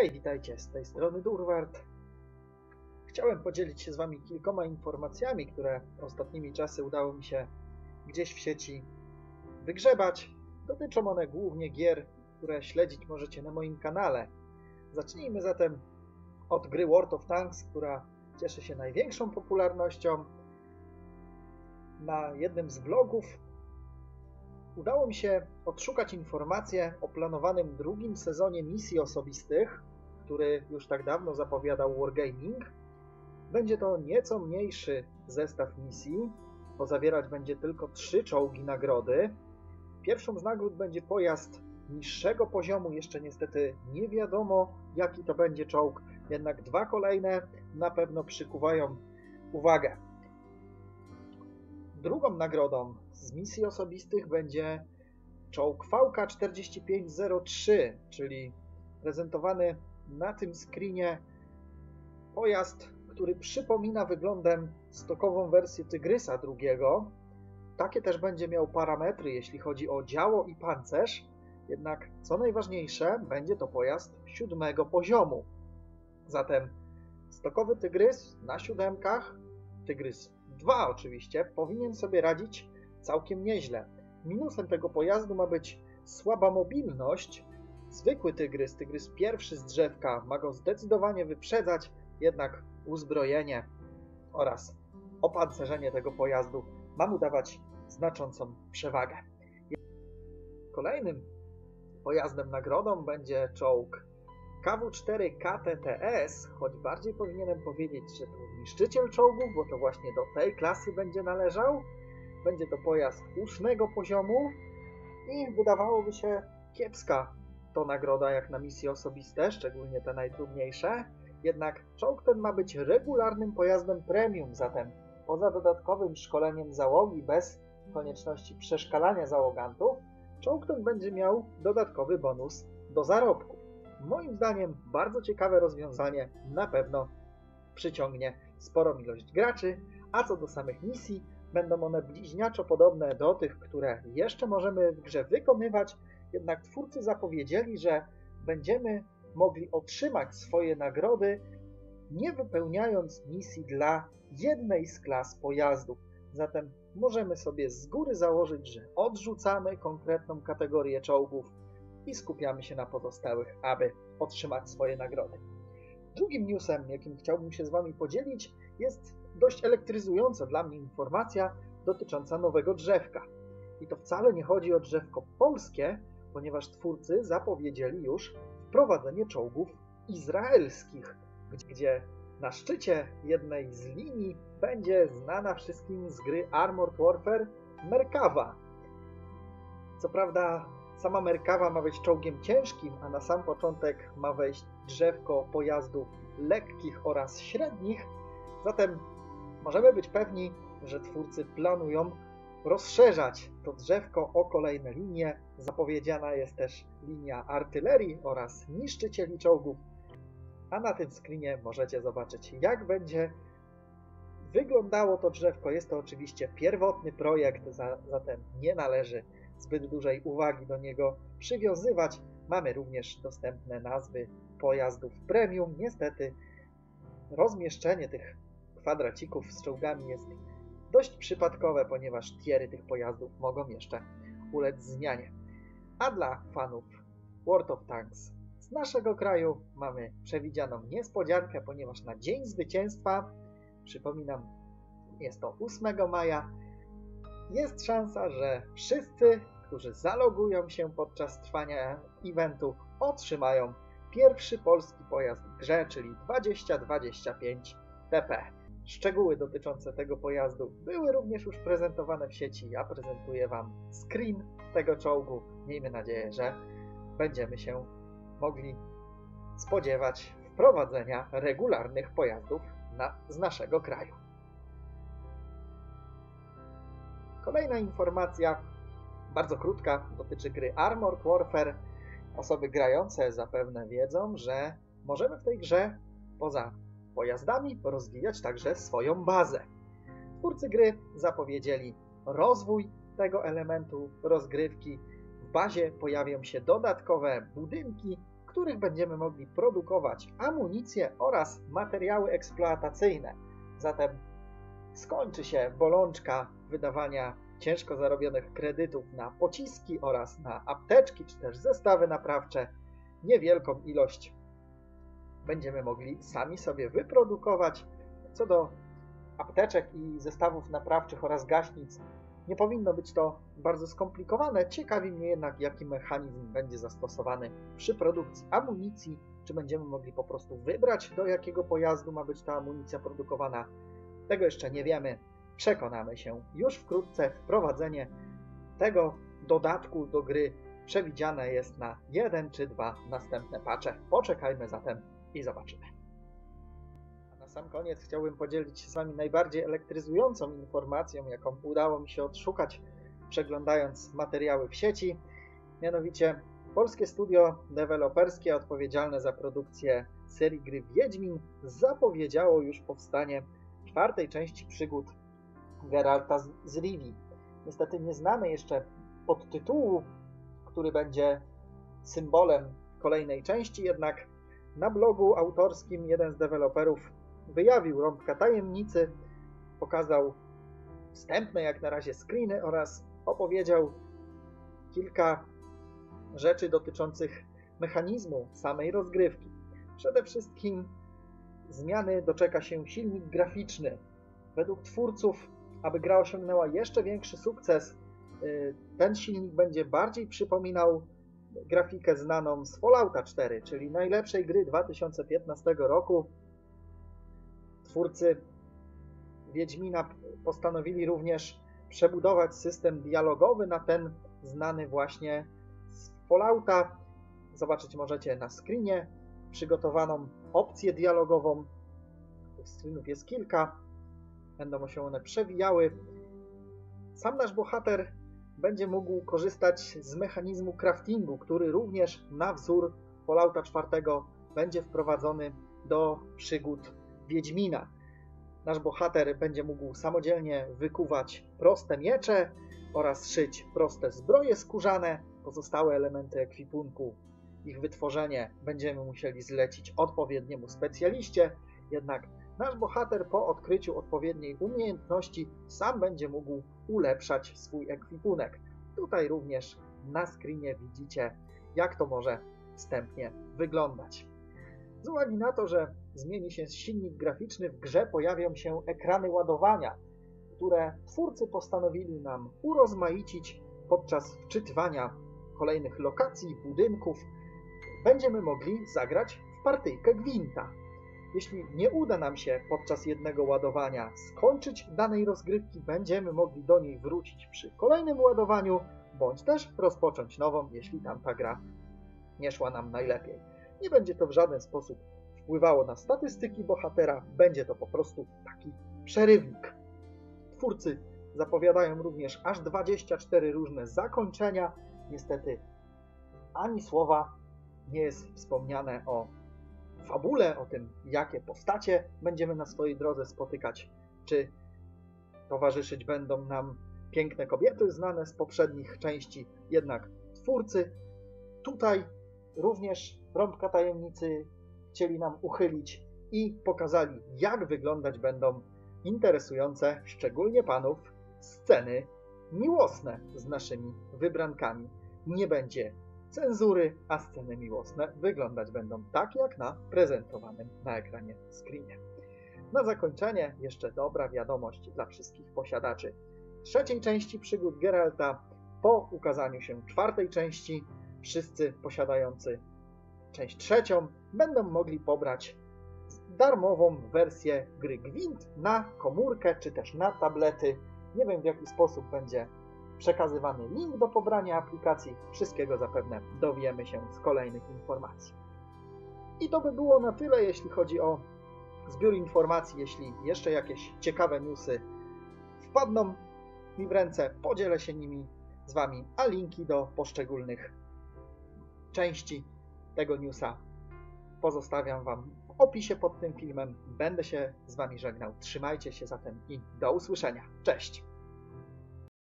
Hej, witajcie, z tej strony Durward. Chciałem podzielić się z Wami kilkoma informacjami, które ostatnimi czasy udało mi się gdzieś w sieci wygrzebać. Dotyczą one głównie gier, które śledzić możecie na moim kanale. Zacznijmy zatem od gry World of Tanks, która cieszy się największą popularnością. Na jednym z vlogów udało mi się odszukać informacje o planowanym drugim sezonie misji osobistych, który już tak dawno zapowiadał Wargaming. Będzie to nieco mniejszy zestaw misji, bo zawierać będzie tylko trzy czołgi nagrody. Pierwszą z nagród będzie pojazd niższego poziomu, jeszcze niestety nie wiadomo jaki to będzie czołg, jednak dwa kolejne na pewno przykuwają uwagę. Drugą nagrodą z misji osobistych będzie czołg VK4503, czyli prezentowany na tym screenie pojazd, który przypomina wyglądem stokową wersję Tygrysa II. Takie też będzie miał parametry, jeśli chodzi o działo i pancerz, jednak co najważniejsze, będzie to pojazd siódmego poziomu. Zatem stokowy Tygrys na siódemkach, Tygrys 2 oczywiście, powinien sobie radzić całkiem nieźle. Minusem tego pojazdu ma być słaba mobilność. Zwykły Tygrys, Tygrys pierwszy z drzewka, ma go zdecydowanie wyprzedzać, jednak uzbrojenie oraz opancerzenie tego pojazdu ma mu dawać znaczącą przewagę. Kolejnym pojazdem nagrodą będzie czołg KW4 KTTS, choć bardziej powinienem powiedzieć, że to niszczyciel czołgów, bo to właśnie do tej klasy będzie należał. Będzie to pojazd ósmego poziomu i wydawałoby się kiepska to nagroda jak na misje osobiste, szczególnie te najtrudniejsze. Jednak czołg ten ma być regularnym pojazdem premium, zatem poza dodatkowym szkoleniem załogi bez konieczności przeszkalania załogantów, czołg ten będzie miał dodatkowy bonus do zarobku. Moim zdaniem bardzo ciekawe rozwiązanie, na pewno przyciągnie sporą ilość graczy, a co do samych misji, będą one bliźniaczo podobne do tych, które jeszcze możemy w grze wykonywać, jednak twórcy zapowiedzieli, że będziemy mogli otrzymać swoje nagrody, nie wypełniając misji dla jednej z klas pojazdów. Zatem możemy sobie z góry założyć, że odrzucamy konkretną kategorię czołgów i skupiamy się na pozostałych, aby otrzymać swoje nagrody. Drugim newsem, jakim chciałbym się z Wami podzielić, jest dość elektryzująca dla mnie informacja dotycząca nowego drzewka. I to wcale nie chodzi o drzewko polskie, ponieważ twórcy zapowiedzieli już wprowadzenie czołgów izraelskich, gdzie na szczycie jednej z linii będzie znana wszystkim z gry Armored Warfare Merkawa. Co prawda sama Merkawa ma być czołgiem ciężkim, a na sam początek ma wejść drzewko pojazdów lekkich oraz średnich, zatem możemy być pewni, że twórcy planują rozszerzać to drzewko o kolejne linie. Zapowiedziana jest też linia artylerii oraz niszczycieli czołgów, a na tym screenie możecie zobaczyć, jak będzie wyglądało to drzewko. Jest to oczywiście pierwotny projekt, zatem nie należy zbyt dużej uwagi do niego przywiązywać. Mamy również dostępne nazwy pojazdów premium. Niestety rozmieszczenie tych kwadracików z czołgami jest dość przypadkowe, ponieważ tiery tych pojazdów mogą jeszcze ulec zmianie. A dla fanów World of Tanks z naszego kraju mamy przewidzianą niespodziankę, ponieważ na Dzień Zwycięstwa, przypominam, jest to 8 maja, jest szansa, że wszyscy, którzy zalogują się podczas trwania eventu, otrzymają pierwszy polski pojazd w grze, czyli 2025 TP. Szczegóły dotyczące tego pojazdu były również już prezentowane w sieci. Ja prezentuję Wam screen tego czołgu. Miejmy nadzieję, że będziemy się mogli spodziewać wprowadzenia regularnych pojazdów na, z naszego kraju. Kolejna informacja, bardzo krótka, dotyczy gry Armored Warfare. Osoby grające zapewne wiedzą, że możemy w tej grze poza pojazdami rozwijać także swoją bazę. Twórcy gry zapowiedzieli rozwój tego elementu rozgrywki. W bazie pojawią się dodatkowe budynki, których będziemy mogli produkować amunicję oraz materiały eksploatacyjne. Zatem skończy się bolączka wydawania ciężko zarobionych kredytów na pociski oraz na apteczki czy też zestawy naprawcze. Niewielką ilość będziemy mogli sami sobie wyprodukować. Co do apteczek i zestawów naprawczych oraz gaśnic, nie powinno być to bardzo skomplikowane. Ciekawi mnie jednak, jaki mechanizm będzie zastosowany przy produkcji amunicji. Czy będziemy mogli po prostu wybrać, do jakiego pojazdu ma być ta amunicja produkowana. Tego jeszcze nie wiemy. Przekonamy się już wkrótce. Wprowadzenie tego dodatku do gry przewidziane jest na jeden czy dwa następne patche. Poczekajmy zatem i zobaczymy. A na sam koniec chciałbym podzielić się z Wami najbardziej elektryzującą informacją, jaką udało mi się odszukać przeglądając materiały w sieci. Mianowicie polskie studio deweloperskie odpowiedzialne za produkcję serii gry Wiedźmin zapowiedziało już powstanie czwartej części przygód Geralta z Rivi. Niestety nie znamy jeszcze podtytułu, który będzie symbolem kolejnej części, jednak na blogu autorskim jeden z deweloperów wyjawił rąbka tajemnicy, pokazał wstępne jak na razie screeny oraz opowiedział kilka rzeczy dotyczących mechanizmu samej rozgrywki. Przede wszystkim zmiany doczeka się silnik graficzny. Według twórców, aby gra osiągnęła jeszcze większy sukces, y, ten silnik będzie bardziej przypominał grafikę znaną z Fallouta 4, czyli najlepszej gry 2015 roku. Twórcy Wiedźmina postanowili również przebudować system dialogowy na ten znany właśnie z Fallouta. Zobaczyć możecie na screenie przygotowaną opcję dialogową. Tych screenów jest kilka. Będą się one przewijały. Sam nasz bohater będzie mógł korzystać z mechanizmu craftingu, który również na wzór Fallouta 4 będzie wprowadzony do przygód Wiedźmina. Nasz bohater będzie mógł samodzielnie wykuwać proste miecze oraz szyć proste zbroje skórzane. Pozostałe elementy ekwipunku, ich wytworzenie będziemy musieli zlecić odpowiedniemu specjaliście, jednak nasz bohater po odkryciu odpowiedniej umiejętności sam będzie mógł ulepszać swój ekwipunek. Tutaj również na screenie widzicie, jak to może wstępnie wyglądać. Z uwagi na to, że zmieni się silnik graficzny, w grze pojawią się ekrany ładowania, które twórcy postanowili nam urozmaicić podczas wczytywania kolejnych lokacji, budynków. Będziemy mogli zagrać w partyjkę gwinta. Jeśli nie uda nam się podczas jednego ładowania skończyć danej rozgrywki, będziemy mogli do niej wrócić przy kolejnym ładowaniu, bądź też rozpocząć nową, jeśli tamta gra nie szła nam najlepiej. Nie będzie to w żaden sposób wpływało na statystyki bohatera, będzie to po prostu taki przerywnik. Twórcy zapowiadają również aż 24 różne zakończenia. Niestety ani słowa nie jest wspomniane o fabule, o tym, jakie postacie będziemy na swojej drodze spotykać, czy towarzyszyć będą nam piękne kobiety znane z poprzednich części. Jednak twórcy tutaj również rąbka tajemnicy chcieli nam uchylić i pokazali, jak wyglądać będą interesujące, szczególnie panów, sceny miłosne z naszymi wybrankami. Nie będzie cenzury, a sceny miłosne wyglądać będą tak, jak na prezentowanym na ekranie screenie. Na zakończenie jeszcze dobra wiadomość dla wszystkich posiadaczy trzeciej części przygód Geralta. Po ukazaniu się czwartej części wszyscy posiadający część trzecią będą mogli pobrać darmową wersję gry Gwint na komórkę czy też na tablety. Nie wiem w jaki sposób będzie przekazywany link do pobrania aplikacji. Wszystkiego zapewne dowiemy się z kolejnych informacji. I to by było na tyle, jeśli chodzi o zbiór informacji. Jeśli jeszcze jakieś ciekawe newsy wpadną mi w ręce, podzielę się nimi z Wami, a linki do poszczególnych części tego newsa pozostawiam Wam w opisie pod tym filmem. Będę się z Wami żegnał. Trzymajcie się zatem i do usłyszenia. Cześć!